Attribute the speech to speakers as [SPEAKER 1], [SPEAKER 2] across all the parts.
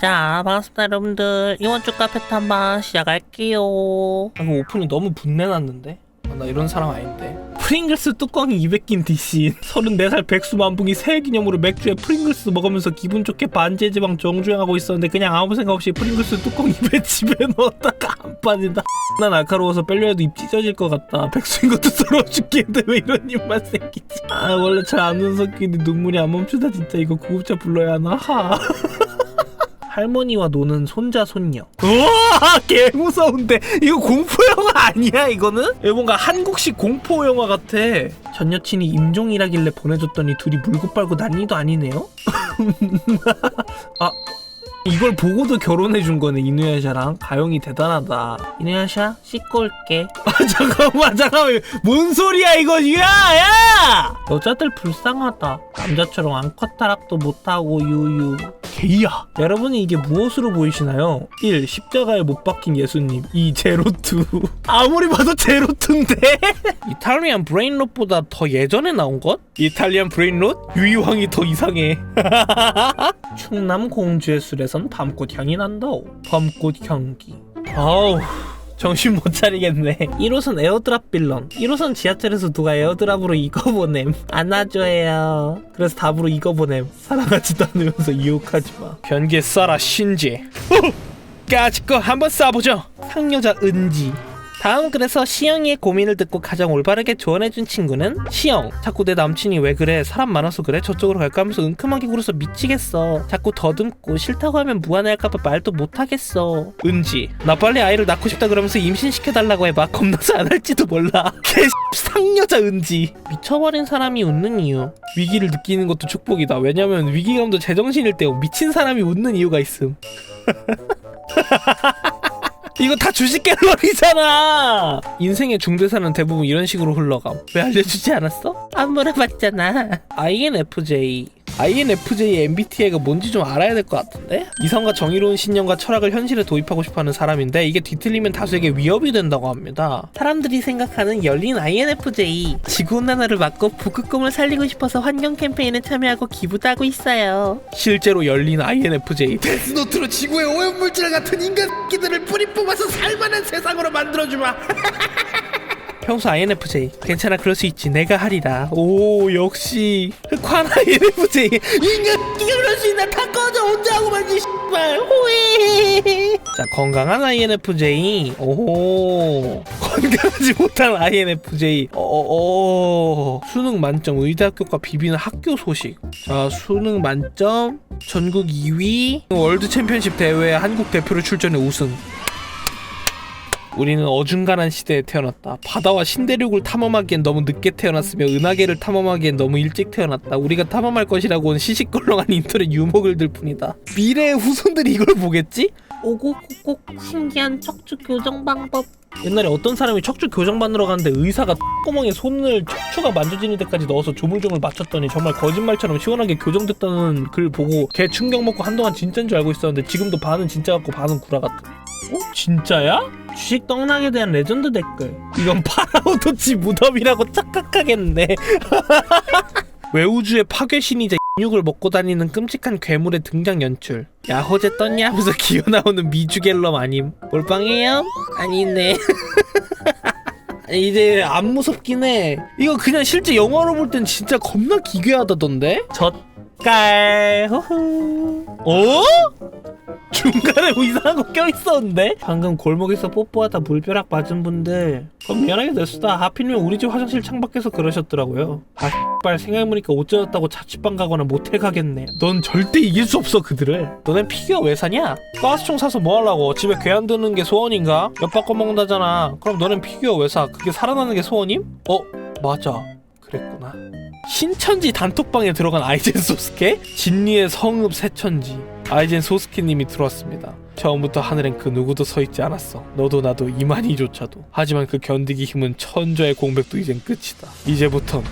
[SPEAKER 1] 자, 반갑습니다, 여러분들. 이번 주 카페 탐방 시작할게요.
[SPEAKER 2] 아, 이거 오프닝 너무 분내놨는데? 아, 나 이런 사람 아닌데. 프링글스 뚜껑이 200긴 DC 34살 백수만붕이 새해 기념으로 맥주에 프링글스 먹으면서 기분 좋게 반제 지방 정주행하고 있었는데 그냥 아무 생각 없이 프링글스 뚜껑 입에 집에 넣었다가 안 빠진다 난 날카로워서 뺄려 해도 입 찢어질 것 같다 백수인 것도 서러워 죽겠는데 왜 이런 입만 생기지 아 원래 잘 안 웃었기는데 눈물이 안 멈추다 진짜 이거 구급차 불러야 하나 하 할머니와 노는 손자 손녀. 우와 개 무서운데 이거 공포 영화 아니야 이거는? 이거 뭔가 한국식 공포 영화 같아. 전 여친이 임종이라길래 보내줬더니 둘이 물고 빨고 난리도 아니네요. 아 이걸 보고도 결혼해 준 거네 이누야샤랑 가영이 대단하다.
[SPEAKER 1] 이누야샤, 씻고 올게.
[SPEAKER 2] 아 잠깐만 잠깐만 뭔 소리야 이거 야야 여자들 불쌍하다 남자처럼 앙컷 타락도 못하고 유유 개야 여러분이 이게 무엇으로 보이시나요? 1. 십자가에 못 박힌 예수님 2. 제로투 아무리 봐도 제로투인데 이탈리안 브레인롯보다 더 예전에 나온 것? 이탈리안 브레인롯? 유이왕이 더 이상해 충남 공주의 술에선 밤꽃 향이 난다 오 밤꽃 향기 아우 정신 못 차리겠네. 1호선 에어드랍 빌런. 1호선 지하철에서 누가 에어드랍으로 이거 보냄. 안아줘요. 그래서 답으로 이거 보냄. 사랑하지도 않으면서 유혹하지마. 변기에 쏴라 신지. 까짓 거 한번 쏴보죠. 상여자 은지 다음 그래서 시영이의 고민을 듣고 가장 올바르게 조언해준 친구는 시영. 자꾸 내 남친이 왜 그래? 사람 많아서 그래? 저쪽으로 갈까? 하면서 은큼하게 굴어서 미치겠어. 자꾸 더듬고 싫다고 하면 무안해할까봐 말도 못하겠어. 은지 나 빨리 아이를 낳고 싶다 그러면서 임신시켜달라고 해봐. 겁나서 안 할지도 몰라. 개 상여자 은지. 미쳐버린 사람이 웃는 이유. 위기를 느끼는 것도 축복이다. 왜냐면 위기감도 제정신일 때 미친 사람이 웃는 이유가 있음 이거 다 주식 갤러리잖아. 인생의 중대사는 대부분 이런 식으로 흘러감. 왜 알려주지 않았어?
[SPEAKER 1] 안 물어봤잖아.
[SPEAKER 2] INFJ. INFJ MBTI가 뭔지 좀 알아야 될 것 같은데? 이성과 정의로운 신념과 철학을 현실에 도입하고 싶어하는 사람인데 이게 뒤틀리면 다수에게 위협이 된다고 합니다.
[SPEAKER 1] 사람들이 생각하는 열린 INFJ. 지구온난화를 막고 북극곰을 살리고 싶어서 환경 캠페인에 참여하고 기부도 하고 있어요.
[SPEAKER 2] 실제로 열린 INFJ.
[SPEAKER 3] 데스노트로 지구의 오염물질 같은 인간 끼들을 뿌리 뽑아서 살만한 세상으로 만들어주마
[SPEAKER 2] 평소 INFJ. 괜찮아 그럴 수 있지. 내가 하리라. 오 역시 관 INFJ.
[SPEAKER 1] 인간 끼가 그럴 수 있나 다 꺼져 혼자 하고 말지 씨발 호이.
[SPEAKER 2] 자 건강한 INFJ 오호 건강하지 못한 INFJ 어어 수능 만점 의대학교과 비비는 학교 소식 자 수능 만점 전국 2위 월드 챔피언십 대회 한국 대표로 출전해 우승 우리는 어중간한 시대에 태어났다. 바다와 신대륙을 탐험하기엔 너무 늦게 태어났으며 은하계를 탐험하기엔 너무 일찍 태어났다. 우리가 탐험할 것이라고는 시시껄렁한 인터넷 유머글들 뿐이다. 미래의 후손들이 이걸 보겠지?
[SPEAKER 1] 오고고고 신기한 척추 교정 방법.
[SPEAKER 2] 옛날에 어떤 사람이 척추 교정받으러 갔는데 의사가 구멍에 손을 척추가 만져지는 데까지 넣어서 조물조물 맞췄더니 정말 거짓말처럼 시원하게 교정됐다는 글 보고 걔 충격 먹고 한동안 진짜인 줄 알고 있었는데 지금도 반은 진짜 같고 반은 구라 같아. 어? 진짜야? 주식 떡락에 대한 레전드 댓글. 이건 파라오도치 무덤이라고 착각하겠네. 외우주의 파괴신이자 육을 먹고 다니는 끔찍한 괴물의 등장 연출. 야 허재 떴냐 하면서 기어 나오는 미주갤럼 아님. 몰빵해요? 아니네. 이제 안 무섭긴 해. 이거 그냥 실제 영화로 볼 땐 진짜 겁나 기괴하다던데? 젓 갈 호호. 어? 중간에 뭐 이상한 거 껴있었는데? 방금 골목에서 뽀뽀하다 물벼락 맞은 분들 그럼 미안하게 될 수다 하필이면 우리 집 화장실 창밖에서 그러셨더라고요 아 X발 생각해보니까 옷 젖었다고 자취방 가거나 모텔 가겠네 넌 절대 이길 수 없어 그들을 너넨 피규어 왜 사냐? 가스총 사서 뭐 하려고 집에 괴한 드는 게 소원인가? 엿 바꿔 먹는다잖아 그럼 너넨 피규어 왜 사? 그게 살아나는 게 소원임? 어? 맞아 그랬구나. 신천지 단톡방에 들어간 아이젠 소스케? 진리의 성읍 새천지. 아이젠 소스케님이 들어왔습니다. 처음부터 하늘엔 그 누구도 서 있지 않았어. 너도 나도 이만희조차도. 하지만 그 견디기 힘은 천저의 공백도 이젠 끝이다. 이제부턴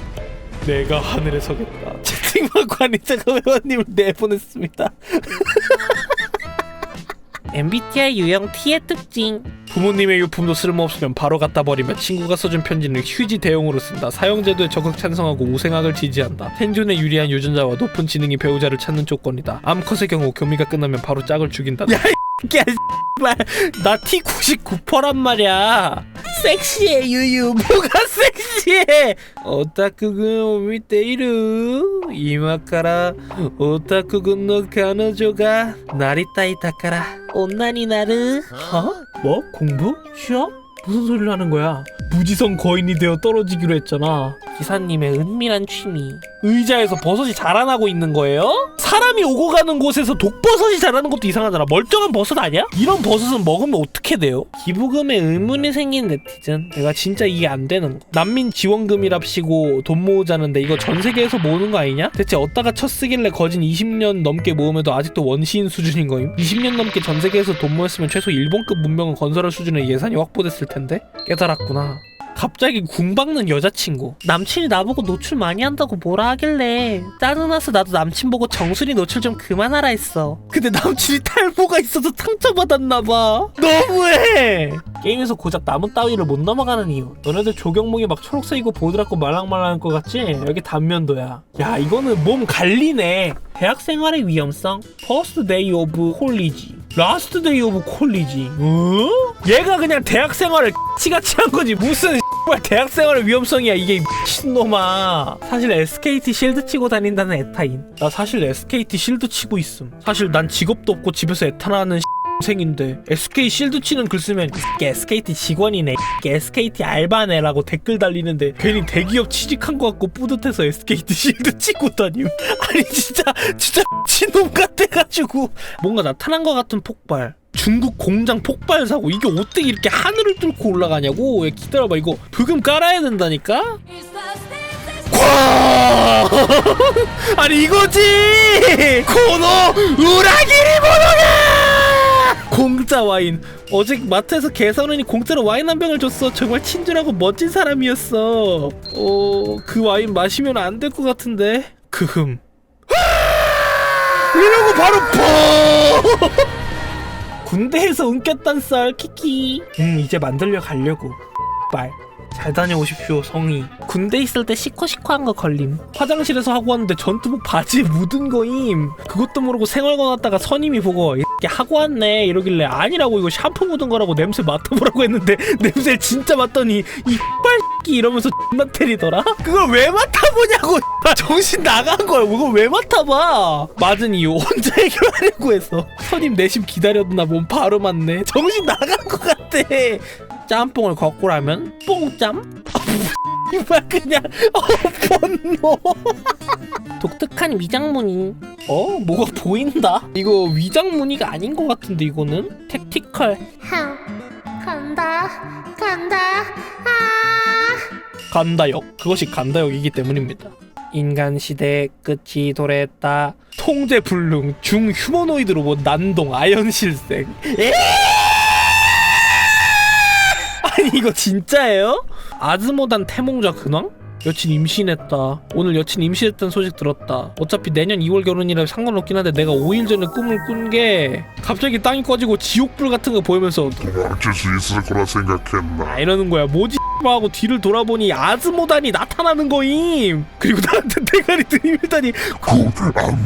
[SPEAKER 2] 내가 하늘에 서겠다. 채팅방 관리자가 회원님을 내보냈습니다.
[SPEAKER 1] MBTI 유형 T의 특징
[SPEAKER 2] 부모님의 유품도 쓸모없으면 바로 갖다 버리며 친구가 써준 편지는 휴지 대용으로 쓴다. 사용제도에 적극 찬성하고 우생학을 지지한다. 생존에 유리한 유전자와 높은 지능이 배우자를 찾는 조건이다. 암컷의 경우 교미가 끝나면 바로 짝을 죽인다. 야, 이 씨발. 나 T99%란 말이야. 섹시해 유유 뭐가 섹시해 오타쿠군 미테이루 이마카라 오타쿠군 노 가노조가 나리타이 다카라 온나니 나르 어? 뭐? 공부? 취업? 무슨 소리를 하는 거야 무지성 거인이 되어 떨어지기로 했잖아
[SPEAKER 1] 기사님의 은밀한 취미
[SPEAKER 2] 의자에서 버섯이 자라나고 있는 거예요? 사람이 오고 가는 곳에서 독버섯이 자라는 것도 이상하잖아 멀쩡한 버섯 아니야? 이런 버섯은 먹으면 어떻게 돼요?
[SPEAKER 1] 기부금에 의문이 생긴 네티즌
[SPEAKER 2] 내가 진짜 이해 안 되는 거. 난민 지원금이랍시고 돈 모으자는데 이거 전 세계에서 모으는 거 아니냐? 대체 어디다가 쳐 쓰길래 거진 20년 넘게 모으면도 아직도 원시인 수준인 거임? 20년 넘게 전 세계에서 돈 모였으면 최소 일본급 문명을 건설할 수준의 예산이 확보됐을 텐데? 깨달았구나. 갑자기 궁 박는 여자친구.
[SPEAKER 1] 남친이 나보고 노출 많이 한다고 뭐라 하길래 짜증나서 나도 남친 보고 정수리 노출 좀 그만하라 했어
[SPEAKER 2] 근데 남친이 탈모가 있어서 상처받았나봐. 너무해! 게임에서 고작 나무 따위를 못 넘어가는 이유. 너네들 조경목이 막 초록색이고 보드랍고 말랑말랑할 것 같지? 여기 단면도야. 야, 이거는 몸 갈리네. 대학 생활의 위험성. 퍼스트 데이 오브 콜리지. 라스트 데이 오브 콜리지. 어? 얘가 그냥 대학 생활을 치같이 한 거지. 무슨 X발 대학 생활의 위험성이야. 이게 미친놈아. 사실 SKT 실드 치고 다닌다는 에타인. 나 사실 SKT 실드 치고 있음. 사실 난 직업도 없고 집에서 에타나는 생인데 SK 실드 치는 글 쓰면 SKT 직원이네 SKT 알바네라고 댓글 달리는데 괜히 대기업 취직한 것 같고 뿌듯해서 SKT 실드 치고 다님 아니 진짜 진짜 미친놈 같아가지고. 뭔가 나타난 것 같은 폭발. 중국 공장 폭발 사고. 이게 어떻게 이렇게 하늘을 뚫고 올라가냐고. 야, 기다려봐. 이거 부금 깔아야 된다니까? 과 아니 이거지! 코노 우라기리 모노가 공짜 와인. 어제 마트에서 개선은이 공짜로 와인 한 병을 줬어. 정말 친절하고 멋진 사람이었어. 어 그 와인 마시면 안 될 것 같은데. 그흠. 이러고 바로 펑 군대에서 은꼈단 썰 키키. 음 이제 만들려 가려고. 빨 잘 다녀오십시오 성희
[SPEAKER 1] 군대 있을 때 시코시코 한거 걸림.
[SPEAKER 2] 화장실에서 하고 왔는데 전투복 바지에 묻은 거임. 그것도 모르고 생얼건 왔다가 선임이 보고 이렇게 하고 왔네. 이러길래 아니라고 이거 샴푸 묻은 거라고 냄새 맡아보라고 했는데 냄새를 진짜 맡더니 이 빨끼. 이러면서 존나 때리더라. 그걸 왜 맡아보냐고 정신 나간 거야. 그걸 왜 맡아봐. 맞은 이유 혼자 해결하려고 했어 선임 내심 기다렸나 몸 바로 맞네. 정신 나간 것 같아 짬뽕을 거꾸로 하면 뽕짬? 이말 그냥 어 번노
[SPEAKER 1] 독특한 위장무늬.
[SPEAKER 2] 어? 뭐가 보인다? 이거 위장 무늬가 아닌 것 같은데 이거는? 택티컬.
[SPEAKER 4] 하, 간다, 간다, 아!
[SPEAKER 2] 간다역. 그것이 간다역이기 때문입니다. 인간 시대 끝이 도래했다. 통제 불능 중 휴머노이드 로봇 난동 아연 실생. 에 아니 이거 진짜예요? 아즈모단 태몽자 근황? 여친 임신했다. 오늘 여친 임신했다는 소식 들었다. 어차피 내년 2월 결혼이라 상관없긴 한데 내가 5일 전에 꿈을 꾼 게 갑자기 땅이 꺼지고 지옥불 같은 거 보이면서
[SPEAKER 5] 도망칠 수 있을 거라 생각했나?
[SPEAKER 2] 아 이러는 거야 뭐지 하고 뒤를 돌아보니 아즈모단이 나타나는 거임. 그리고 나한테 대가리 들이밀다니.
[SPEAKER 5] 그 악마가.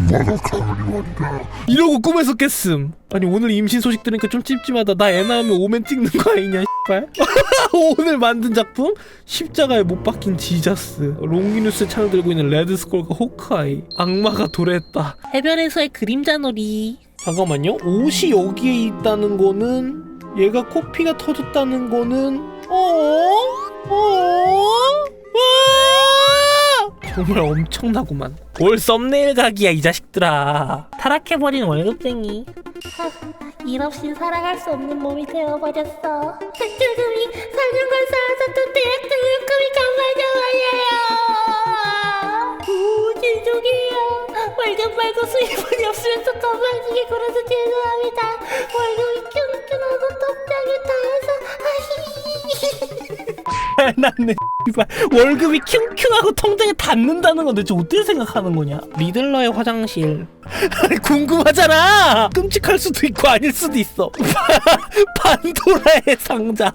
[SPEAKER 2] 이러고 꿈에서 깼음. 아니 오늘 임신 소식 들으니까 좀 찝찝하다. 나 애 낳으면 오멘 찍는 거 아니냐 씨발? 오늘 만든 작품? 십자가에 못 박힌 지저스. 롱기누스 창을 들고 있는 레드스콜과 호크아이. 악마가 도래했다.
[SPEAKER 1] 해변에서의 그림자 놀이.
[SPEAKER 2] 잠깐만요. 옷이 여기에 있다는 거는 얘가 코피가 터졌다는 거는 어? 어? 와! 정말 엄청나구만 올 썸네일 각이야 이 자식들아
[SPEAKER 1] 타락해버린 월급쟁이
[SPEAKER 4] 일 없인 살아갈 수 없는 몸이 되어버렸어. 대출금이 4년간 쌓아졌던 대학 등록금이 갚아져버려요. 오, 죄송해요. 월급 말고 수입원이 없으면서 더 많이 걸어서 죄송합니다. 월급이 끊겨나서 통장에 닿
[SPEAKER 2] 씨발. 월급이 킁킁하고 통장에 닿는다는 건 대체 어떻게 생각하는 거냐?
[SPEAKER 1] 리들러의 화장실.
[SPEAKER 2] 아니, 궁금하잖아! 끔찍할 수도 있고 아닐 수도 있어. 판도라의 상자.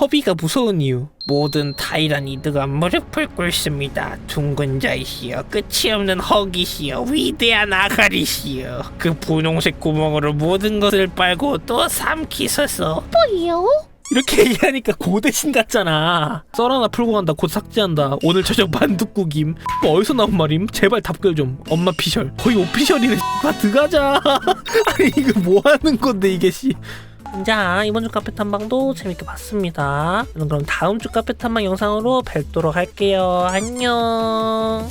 [SPEAKER 1] 허비가 무서운 이유. 모든 타이라니드가 무릎을 꿇습니다. 둥근 자이시여 끝이 없는 허기시여 위대한 아가리시여. 그 분홍색 구멍으로 모든 것을 빨고 또 삼키소서.
[SPEAKER 4] 뭐요?
[SPEAKER 2] 이렇게 얘기하니까 고대신 같잖아. 썰 하나 풀고 간다 곧 삭제한다. 오늘 저녁 만둣국임. 뭐 어디서 나온 말임? 제발 답글 좀. 엄마 피셜. 거의 오피셜이네 아 들어가자. 아니 이거 뭐 하는 건데 이게 씨.
[SPEAKER 1] 자 이번 주 카페 탐방도 재밌게 봤습니다. 그럼 다음 주 카페 탐방 영상으로 뵙도록 할게요. 안녕